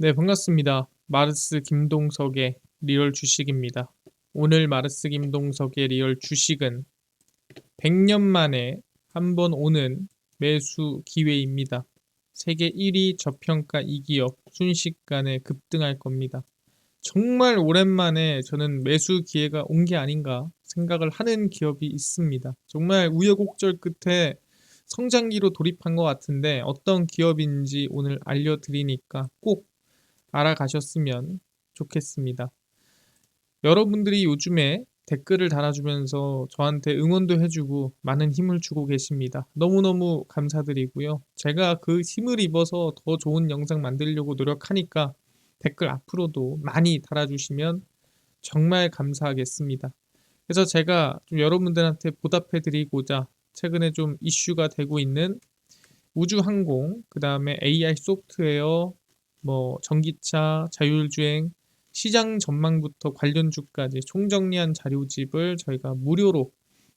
네, 반갑습니다. 마르스 김동석의 리얼 주식입니다. 오늘 마르스 김동석의 리얼 주식은 100년 만에 한 번 오는 매수 기회입니다. 세계 1위 저평가 이 기업 순식간에 급등할 겁니다. 정말 오랜만에 저는 매수 기회가 온 게 아닌가 생각을 하는 기업이 있습니다. 정말 우여곡절 끝에 성장기로 돌입한 것 같은데 어떤 기업인지 오늘 알려드리니까 꼭 알아가셨으면 좋겠습니다. 여러분들이 요즘에 댓글을 달아주면서 저한테 응원도 해주고 많은 힘을 주고 계십니다. 너무너무 감사드리고요. 제가 그 힘을 입어서 더 좋은 영상 만들려고 노력하니까 댓글 앞으로도 많이 달아주시면 정말 감사하겠습니다. 그래서 제가 좀 여러분들한테 보답해 드리고자 최근에 좀 이슈가 되고 있는 우주항공, 그 다음에 AI 소프트웨어, 뭐 전기차, 자율주행, 시장 전망부터 관련 주까지 총정리한 자료집을 저희가 무료로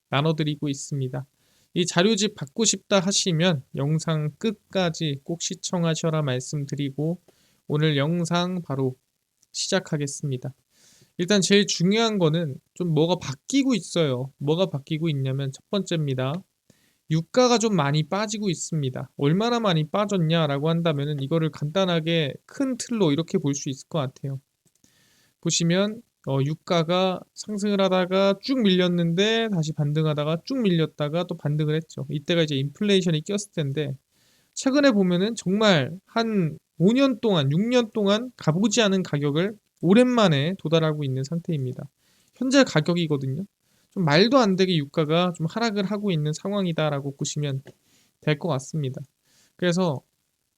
나눠드리고 있습니다. 이 자료집 받고 싶다 하시면 영상 끝까지 꼭 시청하셔라 말씀드리고 오늘 영상 바로 시작하겠습니다. 일단 제일 중요한 거는 좀 뭐가 바뀌고 있어요. 뭐가 바뀌고 있냐면 첫 번째입니다. 유가가 좀 많이 빠지고 있습니다. 얼마나 많이 빠졌냐라고 한다면 이거를 간단하게 큰 틀로 이렇게 볼 수 있을 것 같아요. 보시면 어, 유가가 상승을 하다가 쭉 밀렸는데 다시 반등하다가 쭉 밀렸다가 또 반등을 했죠. 이때가 이제 인플레이션이 꼈을 텐데 최근에 보면은 정말 한 5년 동안, 6년 동안 가보지 않은 가격을 오랜만에 도달하고 있는 상태입니다. 현재 가격이거든요. 좀 말도 안 되게 유가가 좀 하락을 하고 있는 상황이다라고 보시면 될 것 같습니다. 그래서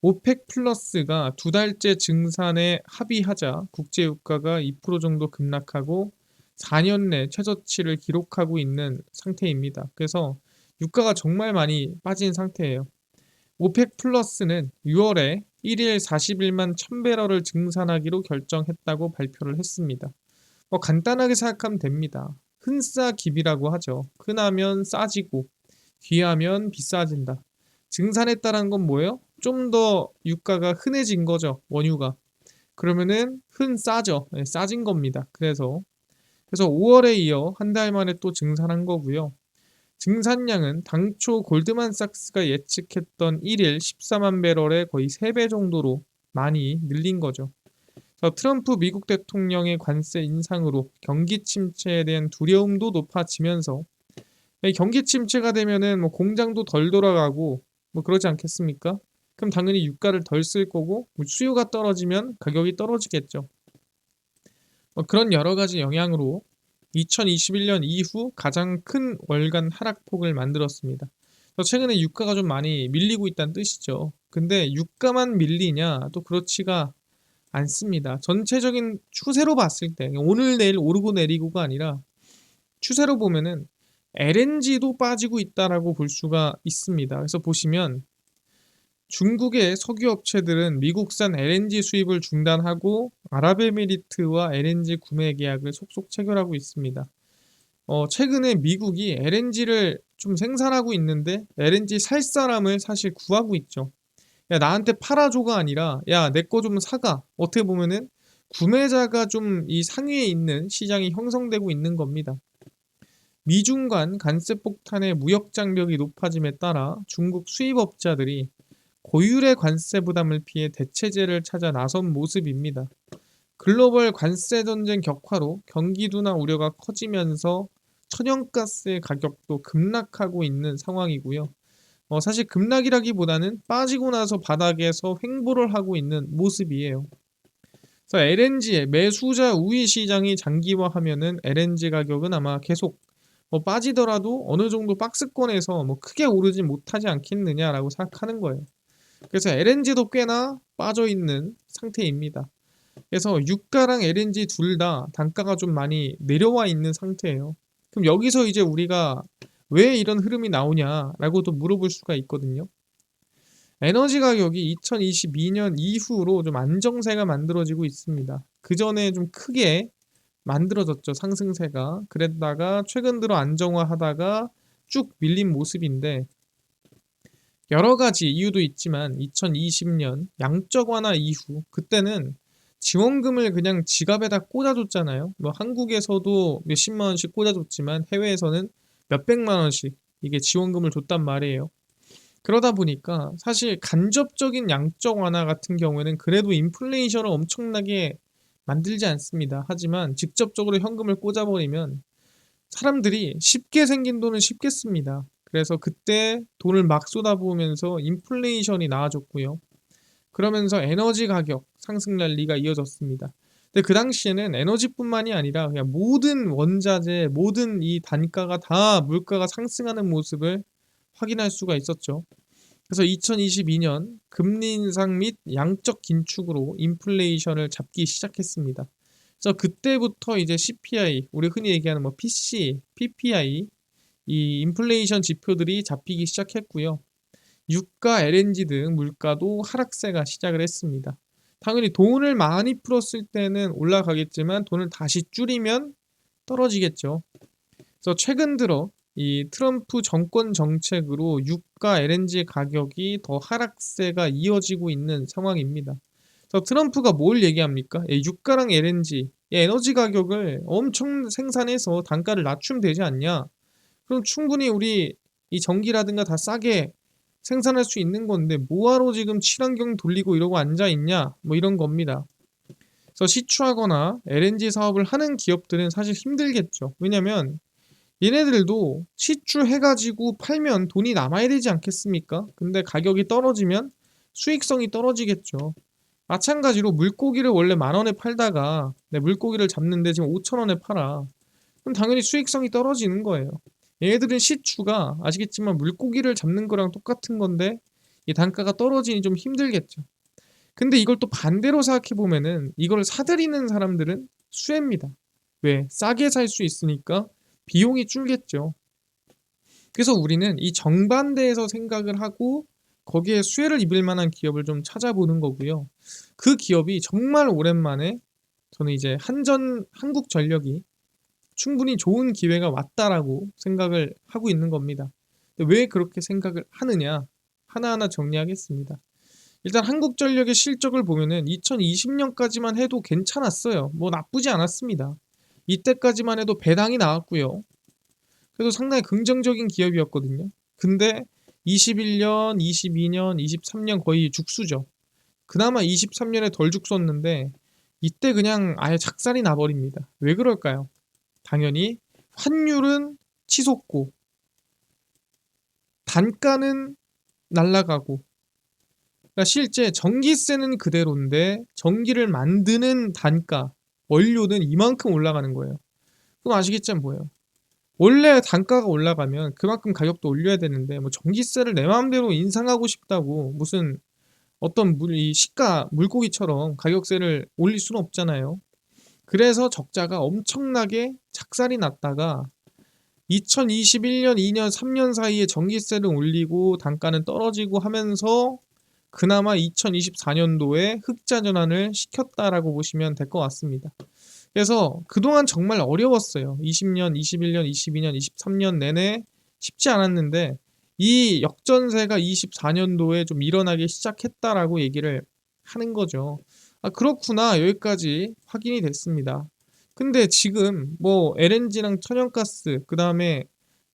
오펙 플러스가 두 달째 증산에 합의하자 국제 유가가 2% 정도 급락하고 4년 내 최저치를 기록하고 있는 상태입니다. 그래서 유가가 정말 많이 빠진 상태예요. 오펙 플러스는 6월에 1일 41만 1000배럴을 증산하기로 결정했다고 발표를 했습니다. 뭐 간단하게 생각하면 됩니다. 흔싸기비라고 하죠. 흔하면 싸지고 귀하면 비싸진다. 증산했다는 건 뭐예요? 좀 더 유가가 흔해진 거죠. 원유가. 그러면은 흔 싸죠. 네, 싸진 겁니다. 그래서 그래서 5월에 이어 한 달 만에 또 증산한 거고요. 증산량은 당초 골드만삭스가 예측했던 1일 14만 배럴의 거의 3배 정도로 많이 늘린 거죠. 트럼프 미국 대통령의 관세 인상으로 경기 침체에 대한 두려움도 높아지면서 경기 침체가 되면은 뭐 공장도 덜 돌아가고 뭐 그러지 않겠습니까? 그럼 당연히 유가를 덜 쓸 거고 뭐 수요가 떨어지면 가격이 떨어지겠죠. 뭐 그런 여러 가지 영향으로 2021년 이후 가장 큰 월간 하락폭을 만들었습니다. 최근에 유가가 좀 많이 밀리고 있다는 뜻이죠. 근데 유가만 밀리냐? 또 그렇지가 않습니다. 전체적인 추세로 봤을 때 오늘 내일 오르고 내리고가 아니라 추세로 보면은 LNG도 빠지고 있다라고 볼 수가 있습니다. 그래서 보시면 중국의 석유 업체들은 미국산 LNG 수입을 중단하고 아랍에미리트와 LNG 구매 계약을 속속 체결하고 있습니다. 어, 최근에 미국이 LNG를 좀 생산하고 있는데 LNG 살 사람을 사실 구하고 있죠. 야 나한테 팔아줘가 아니라 야 내 거 좀 사가 어떻게 보면은 구매자가 좀 이 상위에 있는 시장이 형성되고 있는 겁니다. 미중 간 관세 폭탄의 무역 장벽이 높아짐에 따라 중국 수입업자들이 고율의 관세 부담을 피해 대체제를 찾아 나선 모습입니다. 글로벌 관세 전쟁 격화로 경기도나 우려가 커지면서 천연가스의 가격도 급락하고 있는 상황이고요. 어, 사실 급락이라기보다는 빠지고 나서 바닥에서 횡보를 하고 있는 모습이에요. 그래서 LNG의 매수자 우위 시장이 장기화하면은 LNG 가격은 아마 계속 뭐 빠지더라도 어느 정도 박스권에서 뭐 크게 오르지 못하지 않겠느냐라고 생각하는 거예요. 그래서 LNG도 꽤나 빠져 있는 상태입니다. 그래서 유가랑 LNG 둘 다 단가가 좀 많이 내려와 있는 상태예요. 그럼 여기서 이제 우리가 왜 이런 흐름이 나오냐라고도 물어볼 수가 있거든요. 에너지 가격이 2022년 이후로 좀 안정세가 만들어지고 있습니다. 그 전에 좀 크게 만들어졌죠. 상승세가. 그랬다가 최근 들어 안정화하다가 쭉 밀린 모습인데 여러 가지 이유도 있지만 2020년 양적 완화 이후 그때는 지원금을 그냥 지갑에다 꽂아줬잖아요. 뭐 한국에서도 몇십만 원씩 꽂아줬지만 해외에서는 몇백만 원씩 이게 지원금을 줬단 말이에요. 그러다 보니까 사실 간접적인 양적 완화 같은 경우에는 그래도 인플레이션을 엄청나게 만들지 않습니다. 하지만 직접적으로 현금을 꽂아버리면 사람들이 쉽게 생긴 돈은 쉽게 씁니다. 그래서 그때 돈을 막 쏟아부으면서 인플레이션이 나아졌고요. 그러면서 에너지 가격 상승 랠리가 이어졌습니다. 근데 그 당시에는 에너지뿐만이 아니라 그냥 모든 원자재, 모든 이 단가가 다 물가가 상승하는 모습을 확인할 수가 있었죠. 그래서 2022년 금리 인상 및 양적 긴축으로 인플레이션을 잡기 시작했습니다. 그래서 그때부터 이제 CPI, 우리 흔히 얘기하는 뭐 PC, PPI 이 인플레이션 지표들이 잡히기 시작했고요. 유가, LNG 등 물가도 하락세가 시작을 했습니다. 당연히 돈을 많이 풀었을 때는 올라가겠지만 돈을 다시 줄이면 떨어지겠죠. 그래서 최근 들어 이 트럼프 정권 정책으로 유가, LNG 가격이 더 하락세가 이어지고 있는 상황입니다. 그래서 트럼프가 뭘 얘기합니까? 예, 유가랑 LNG, 예, 에너지 가격을 엄청 생산해서 단가를 낮추면 되지 않냐? 그럼 충분히 우리 이 전기라든가 다 싸게 생산할 수 있는 건데 뭐하러 지금 친환경 돌리고 이러고 앉아 있냐? 뭐 이런 겁니다. 그래서 시추하거나 LNG 사업을 하는 기업들은 사실 힘들겠죠. 왜냐면 얘네들도 시추해가지고 팔면 돈이 남아야 되지 않겠습니까? 근데 가격이 떨어지면 수익성이 떨어지겠죠. 마찬가지로 물고기를 원래 만 원에 팔다가 네, 물고기를 잡는데 지금 5천 원에 팔아. 그럼 당연히 수익성이 떨어지는 거예요. 얘네들은 시추가 아시겠지만 물고기를 잡는 거랑 똑같은 건데 이 단가가 떨어지니 좀 힘들겠죠. 근데 이걸 또 반대로 생각해 보면은 이걸 사들이는 사람들은 수혜입니다. 왜? 싸게 살 수 있으니까 비용이 줄겠죠. 그래서 우리는 이 정반대에서 생각을 하고 거기에 수혜를 입을 만한 기업을 좀 찾아보는 거고요. 그 기업이 정말 오랜만에 저는 이제 한전 한국전력이 충분히 좋은 기회가 왔다라고 생각을 하고 있는 겁니다. 왜 그렇게 생각을 하느냐? 하나하나 정리하겠습니다. 일단 한국전력의 실적을 보면은 2020년까지만 해도 괜찮았어요. 뭐 나쁘지 않았습니다. 이때까지만 해도 배당이 나왔고요. 그래도 상당히 긍정적인 기업이었거든요. 근데 21년, 22년, 23년 거의 죽수죠. 그나마 23년에 덜 죽었는데 이때 그냥 아예 작살이 나버립니다. 왜 그럴까요? 당연히 환율은 치솟고 단가는 날라가고 그러니까 실제 전기세는 그대로인데 전기를 만드는 단가 원료는 이만큼 올라가는 거예요. 그럼 아시겠죠 뭐예요? 원래 단가가 올라가면 그만큼 가격도 올려야 되는데 뭐 전기세를 내 마음대로 인상하고 싶다고 무슨 어떤 물, 이 시가 물고기처럼 가격세를 올릴 수는 없잖아요. 그래서 적자가 엄청나게 작살이 났다가 2021년, 2년, 3년 사이에 전기세를 올리고 단가는 떨어지고 하면서 그나마 2024년도에 흑자 전환을 시켰다라고 보시면 될 것 같습니다. 그래서 그동안 정말 어려웠어요. 20년, 21년, 22년, 23년 내내 쉽지 않았는데 이 역전세가 24년도에 좀 일어나기 시작했다라고 얘기를 하는 거죠. 아, 그렇구나. 여기까지 확인이 됐습니다. 근데 지금 뭐 LNG랑 천연가스, 그 다음에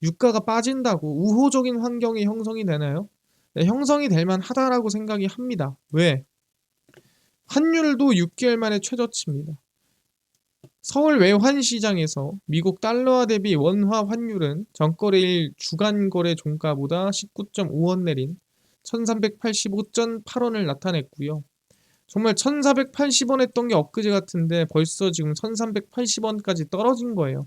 유가가 빠진다고 우호적인 환경이 형성이 되나요? 네, 형성이 될 만하다라고 생각이 합니다. 왜? 환율도 6개월 만에 최저치입니다. 서울 외환 시장에서 미국 달러화 대비 원화 환율은 전거래일 주간 거래 종가보다 19.5원 내린 1385.8원을 나타냈고요. 정말 1480원 했던 게 엊그제 같은데 벌써 지금 1380원까지 떨어진 거예요.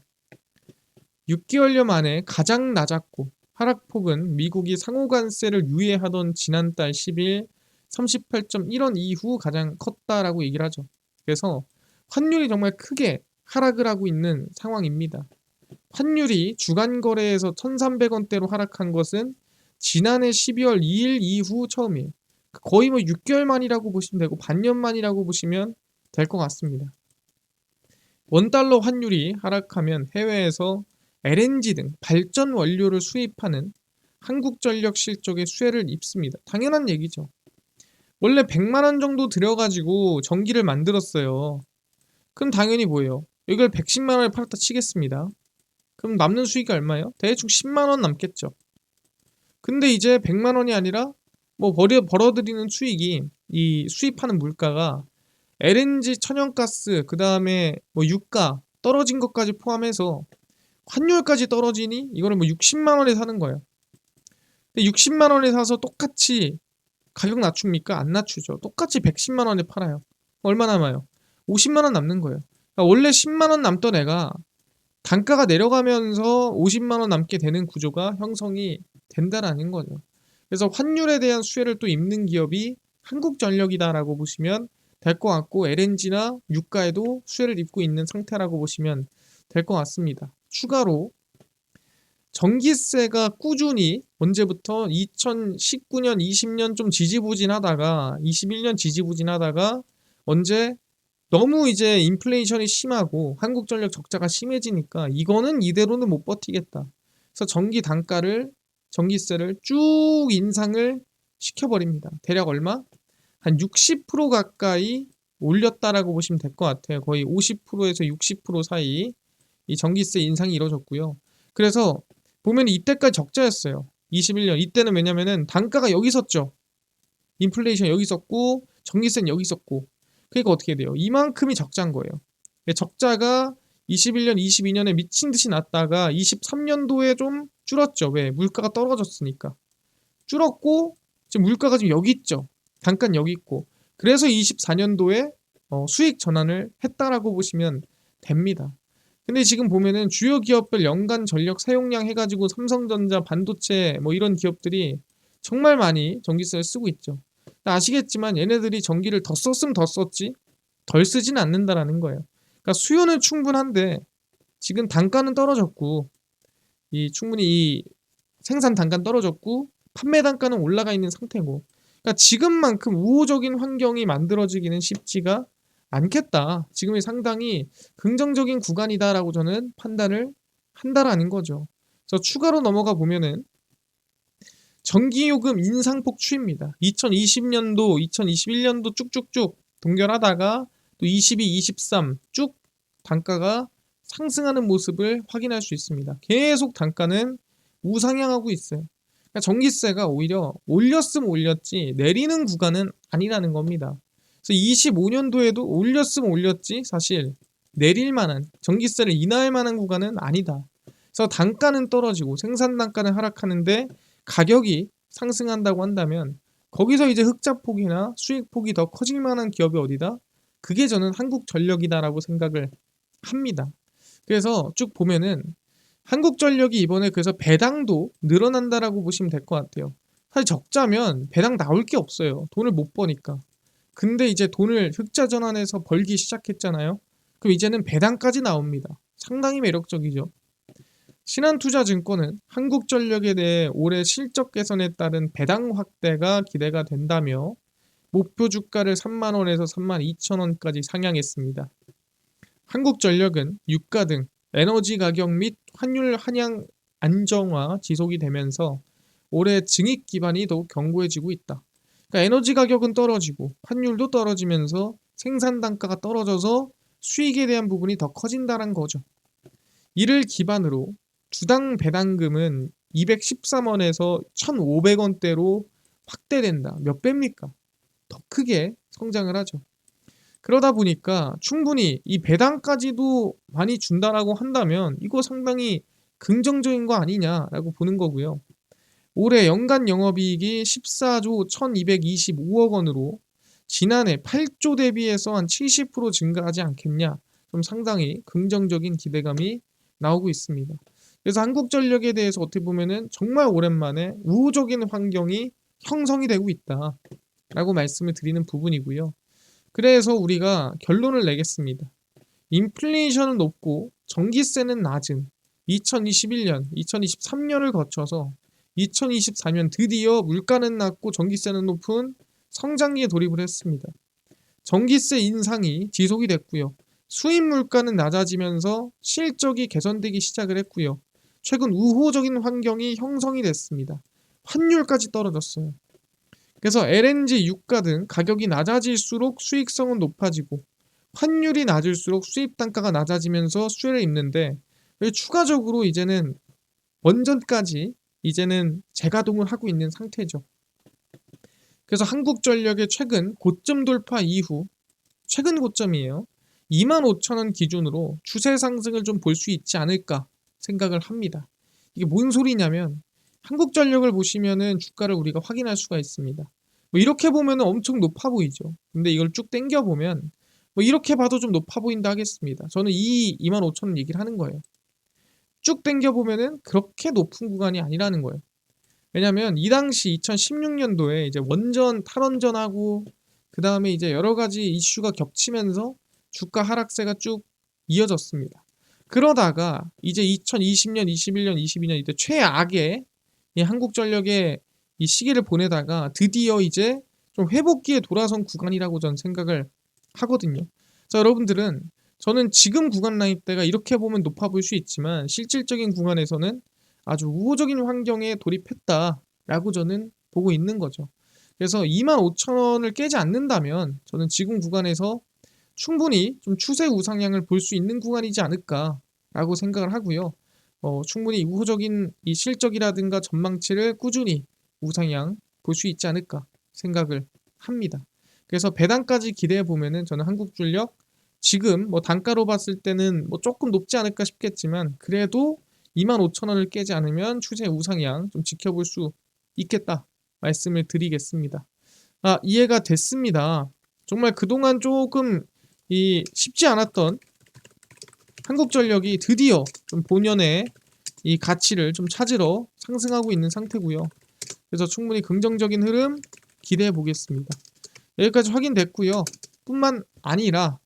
6개월여 만에 가장 낮았고 하락폭은 미국이 상호관세를 유예하던 지난달 10일 38.1원 이후 가장 컸다라고 얘기를 하죠. 그래서 환율이 정말 크게 하락을 하고 있는 상황입니다. 환율이 주간 거래에서 1,300원대로 하락한 것은 지난해 12월 2일 이후 처음이에요. 거의 뭐 6개월 만이라고 보시면 되고 반년 만이라고 보시면 될 것 같습니다. 원달러 환율이 하락하면 해외에서 LNG 등 발전 원료를 수입하는 한국전력 실적에 수혜를 입습니다. 당연한 얘기죠. 원래 100만 원 정도 들여가지고 전기를 만들었어요. 그럼 당연히 뭐예요? 이걸 110만 원에 팔았다 치겠습니다. 그럼 남는 수익이 얼마예요? 대충 10만 원 남겠죠. 근데 이제 100만 원이 아니라 뭐 벌어, 벌어들이는 수익이 이 수입하는 물가가 LNG 천연가스 그 다음에 뭐 유가 떨어진 것까지 포함해서 환율까지 떨어지니 이거는 뭐 60만 원에 사는 거예요. 근데 60만 원에 사서 똑같이 가격 낮춥니까? 안 낮추죠. 똑같이 110만 원에 팔아요. 얼마 남아요? 50만 원 남는 거예요. 그러니까 원래 10만 원 남던 애가 단가가 내려가면서 50만 원 남게 되는 구조가 형성이 된다라는 거죠. 그래서 환율에 대한 수혜를 또 입는 기업이 한국전력이다라고 보시면 될 것 같고 LNG나 유가에도 수혜를 입고 있는 상태라고 보시면 될 것 같습니다. 추가로 전기세가 꾸준히 언제부터 2019년, 20년 좀 지지부진하다가 21년 지지부진하다가 언제 너무 이제 인플레이션이 심하고 한국전력 적자가 심해지니까 이거는 이대로는 못 버티겠다. 그래서 전기 단가를 전기세를 쭉 인상을 시켜버립니다. 대략 얼마? 한 60% 가까이 올렸다라고 보시면 될 것 같아요. 거의 50%에서 60% 사이 이 전기세 인상이 이루어졌고요. 그래서 보면 이때까지 적자였어요. 21년 이때는 왜냐면은 단가가 여기 있었죠. 인플레이션 여기 있었고 전기세는 여기 있었고 그러니까 어떻게 돼요? 이만큼이 적자인 거예요. 적자가 21년, 22년에 미친 듯이 났다가 23년도에 좀 줄었죠. 왜? 물가가 떨어졌으니까. 줄었고 지금 물가가 지금 여기 있죠. 단가는 여기 있고. 그래서 24년도에 어, 수익 전환을 했다라고 보시면 됩니다. 근데 지금 보면은 주요 기업별 연간 전력 사용량 해가지고 삼성전자, 반도체 뭐 이런 기업들이 정말 많이 전기세를 쓰고 있죠. 아시겠지만 얘네들이 전기를 더 썼으면 더 썼지 덜 쓰진 않는다라는 거예요. 그러니까 수요는 충분한데 지금 단가는 떨어졌고 이 충분히 이 생산 단가는 떨어졌고 판매 단가는 올라가 있는 상태고 그러니까 지금만큼 우호적인 환경이 만들어지기는 쉽지가 않겠다. 지금이 상당히 긍정적인 구간이다라고 저는 판단을 한다라는 거죠. 그래서 추가로 넘어가 보면은 전기요금 인상 폭 추입니다. 2020년도, 2021년도 쭉쭉쭉 동결하다가 또 22, 23 쭉 단가가 상승하는 모습을 확인할 수 있습니다. 계속 단가는 우상향하고 있어요. 그러니까 전기세가 오히려 올렸으면 올렸지 내리는 구간은 아니라는 겁니다. 그래서 25년도에도 올렸으면 올렸지 사실 내릴 만한 전기세를 인하할 만한 구간은 아니다. 그래서 단가는 떨어지고 생산 단가는 하락하는데 가격이 상승한다고 한다면 거기서 이제 흑자 폭이나 수익 폭이 더 커질 만한 기업이 어디다? 그게 저는 한국 전력이다라고 생각을 합니다. 그래서 쭉 보면은 한국전력이 이번에 그래서 배당도 늘어난다라고 보시면 될 것 같아요. 사실 적자면 배당 나올 게 없어요. 돈을 못 버니까. 근데 이제 돈을 흑자 전환해서 벌기 시작했잖아요. 그럼 이제는 배당까지 나옵니다. 상당히 매력적이죠. 신한투자증권은 한국전력에 대해 올해 실적 개선에 따른 배당 확대가 기대가 된다며 목표 주가를 3만원에서 3만 2천원까지 상향했습니다. 한국전력은 유가 등 에너지 가격 및 환율 한양 안정화 지속이 되면서 올해 증익 기반이 더욱 견고해지고 있다. 그러니까 에너지 가격은 떨어지고 환율도 떨어지면서 생산 단가가 떨어져서 수익에 대한 부분이 더 커진다는 거죠. 이를 기반으로 주당 배당금은 213원에서 1,500원대로 확대된다. 몇 배입니까? 더 크게 성장을 하죠. 그러다 보니까 충분히 이 배당까지도 많이 준다라고 한다면 이거 상당히 긍정적인 거 아니냐라고 보는 거고요. 올해 연간 영업이익이 14조 1225억 원으로 지난해 8조 대비해서 한 70% 증가하지 않겠냐. 좀 상당히 긍정적인 기대감이 나오고 있습니다. 그래서 한국전력에 대해서 어떻게 보면은 정말 오랜만에 우호적인 환경이 형성이 되고 있다. 라고 말씀을 드리는 부분이고요. 그래서 우리가 결론을 내겠습니다. 인플레이션은 높고 전기세는 낮은 2021년, 2023년을 거쳐서 2024년 드디어 물가는 낮고 전기세는 높은 성장기에 돌입을 했습니다. 전기세 인상이 지속이 됐고요. 수입 물가는 낮아지면서 실적이 개선되기 시작을 했고요. 최근 우호적인 환경이 형성이 됐습니다. 환율까지 떨어졌어요. 그래서 LNG, 유가 등 가격이 낮아질수록 수익성은 높아지고 환율이 낮을수록 수입 단가가 낮아지면서 수혜를 입는데 추가적으로 이제는 원전까지 이제는 재가동을 하고 있는 상태죠. 그래서 한국전력의 최근 고점 돌파 이후 최근 고점이에요. 25,000원 기준으로 추세 상승을 좀 볼 수 있지 않을까 생각을 합니다. 이게 뭔 소리냐면 한국전력을 보시면은 주가를 우리가 확인할 수가 있습니다. 뭐 이렇게 보면 엄청 높아 보이죠. 근데 이걸 쭉 당겨 보면 뭐 이렇게 봐도 좀 높아 보인다 하겠습니다. 저는 이 25,000원 얘기를 하는 거예요. 쭉 당겨 보면은 그렇게 높은 구간이 아니라는 거예요. 왜냐면 이 당시 2016년도에 이제 원전 탈원전하고 그 다음에 이제 여러 가지 이슈가 겹치면서 주가 하락세가 쭉 이어졌습니다. 그러다가 이제 2020년, 21년, 22년 이때 최악의 이 한국전력의 이 시기를 보내다가 드디어 이제 좀 회복기에 돌아선 구간이라고 저는 생각을 하거든요. 자, 여러분들은 저는 지금 구간 라인대가 이렇게 보면 높아 보일 수 있지만 실질적인 구간에서는 아주 우호적인 환경에 돌입했다라고 저는 보고 있는 거죠. 그래서 25,000원을 깨지 않는다면 저는 지금 구간에서 충분히 좀 추세 우상향을 볼 수 있는 구간이지 않을까라고 생각을 하고요. 어, 충분히 우호적인 이 실적이라든가 전망치를 꾸준히 우상향 볼 수 있지 않을까 생각을 합니다. 그래서 배당까지 기대해 보면은 저는 한국전력 지금 뭐 단가로 봤을 때는 뭐 조금 높지 않을까 싶겠지만 그래도 25,000원을 깨지 않으면 추세 우상향 좀 지켜볼 수 있겠다 말씀을 드리겠습니다. 아, 이해가 됐습니다. 정말 그동안 조금 이 쉽지 않았던 한국전력이 드디어 좀 본연의 이 가치를 좀 찾으러 상승하고 있는 상태고요. 그래서 충분히 긍정적인 흐름 기대해 보겠습니다. 여기까지 확인됐고요. 뿐만 아니라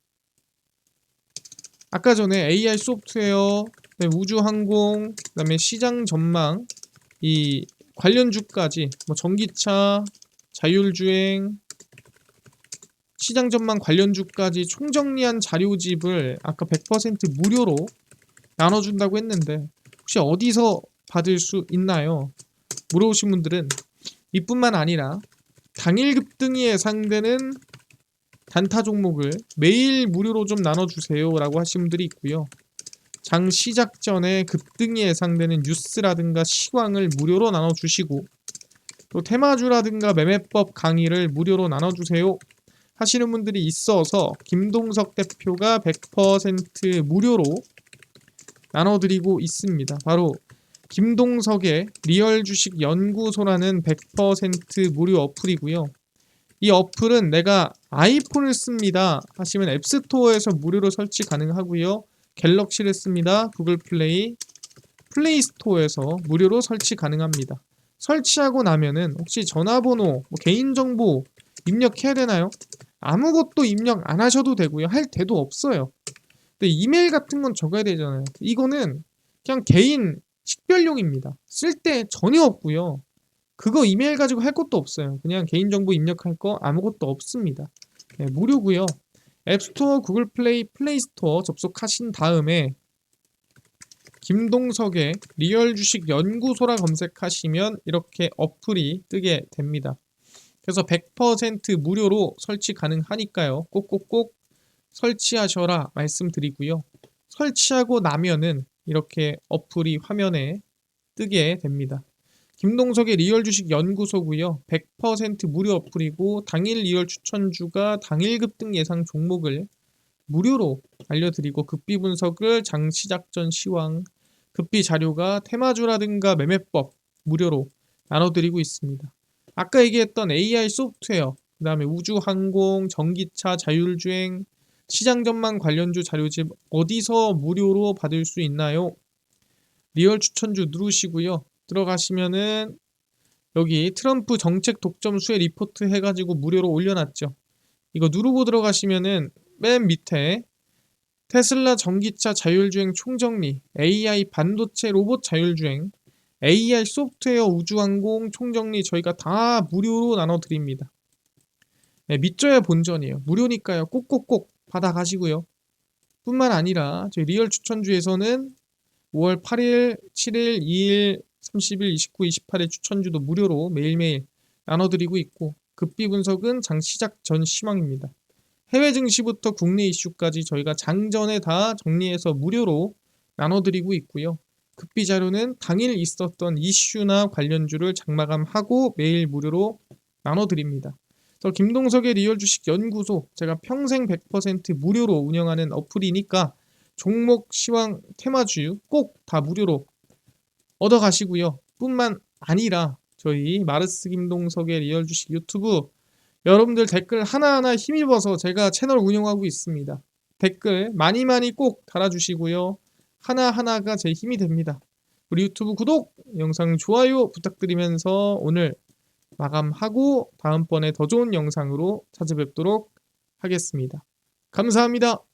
아까 전에 AI 소프트웨어, 우주항공, 그다음에 시장 전망, 이 관련주까지 뭐 전기차, 자율주행, 시장 전망 관련 주까지 총정리한 자료집을 아까 100% 무료로 나눠준다고 했는데 혹시 어디서 받을 수 있나요? 물어보신 분들은 이뿐만 아니라 당일 급등이 예상되는 단타 종목을 매일 무료로 좀 나눠주세요 라고 하신 분들이 있고요. 장 시작 전에 급등이 예상되는 뉴스라든가 시황을 무료로 나눠주시고 또 테마주라든가 매매법 강의를 무료로 나눠주세요 하시는 분들이 있어서 김동석 대표가 100% 무료로 나눠드리고 있습니다. 바로 김동석의 리얼 주식 연구소라는 100% 무료 어플이고요. 이 어플은 내가 아이폰을 씁니다 하시면 앱스토어에서 무료로 설치 가능하고요. 갤럭시를 씁니다. 구글 플레이, 플레이 스토어에서 무료로 설치 가능합니다. 설치하고 나면은 혹시 전화번호, 뭐 개인정보 입력해야 되나요? 아무것도 입력 안 하셔도 되고요. 할 데도 없어요. 근데 이메일 같은 건 적어야 되잖아요. 이거는 그냥 개인 식별용입니다. 쓸 때 전혀 없고요. 그거 이메일 가지고 할 것도 없어요. 그냥 개인정보 입력할 거 아무것도 없습니다. 네, 무료고요. 앱스토어, 구글 플레이, 플레이스토어 접속하신 다음에 김동석의 리얼 주식 연구소라 검색하시면 이렇게 어플이 뜨게 됩니다. 그래서 100% 무료로 설치 가능하니까요. 꼭꼭꼭 설치하셔라 말씀드리고요. 설치하고 나면은 이렇게 어플이 화면에 뜨게 됩니다. 김동석의 리얼 주식 연구소고요. 100% 무료 어플이고 당일 리얼 추천주가 당일 급등 예상 종목을 무료로 알려드리고 급비 분석을 장 시 작 전 시황, 급비 자료가 테마주라든가 매매법 무료로 나눠드리고 있습니다. 아까 얘기했던 AI 소프트웨어, 그 다음에 우주 항공, 전기차, 자율주행, 시장 전망 관련주 자료집 어디서 무료로 받을 수 있나요? 리얼 추천주 누르시고요. 들어가시면은 여기 트럼프 정책 독점 수혜 리포트 해가지고 무료로 올려놨죠. 이거 누르고 들어가시면은 맨 밑에 테슬라 전기차 자율주행 총정리, AI 반도체 로봇 자율주행, AI 소프트웨어 우주항공 총정리 저희가 다 무료로 나눠드립니다. 네, 믿져야 본전이에요. 무료니까요. 꼭꼭꼭 받아가시고요. 뿐만 아니라 저희 리얼 추천주에서는 5월 8일, 7일, 2일, 30일, 29, 28의 추천주도 무료로 매일매일 나눠드리고 있고 급비 분석은 장 시작 전 시황입니다. 해외 증시부터 국내 이슈까지 저희가 장전에 다 정리해서 무료로 나눠드리고 있고요. 급비 자료는 당일 있었던 이슈나 관련주를 장마감하고 매일 무료로 나눠드립니다. 그래서 김동석의 리얼 주식 연구소 제가 평생 100% 무료로 운영하는 어플이니까 종목 시황 테마주 꼭다 무료로 얻어 가시고요. 뿐만 아니라 저희 마르스 김동석의 리얼 주식 유튜브 여러분들 댓글 하나하나 힘입어서 제가 채널 운영하고 있습니다. 댓글 많이 많이 꼭 달아주시고요. 하나하나가 제 힘이 됩니다. 우리 유튜브 구독, 영상 좋아요 부탁드리면서 오늘 마감하고 다음번에 더 좋은 영상으로 찾아뵙도록 하겠습니다. 감사합니다.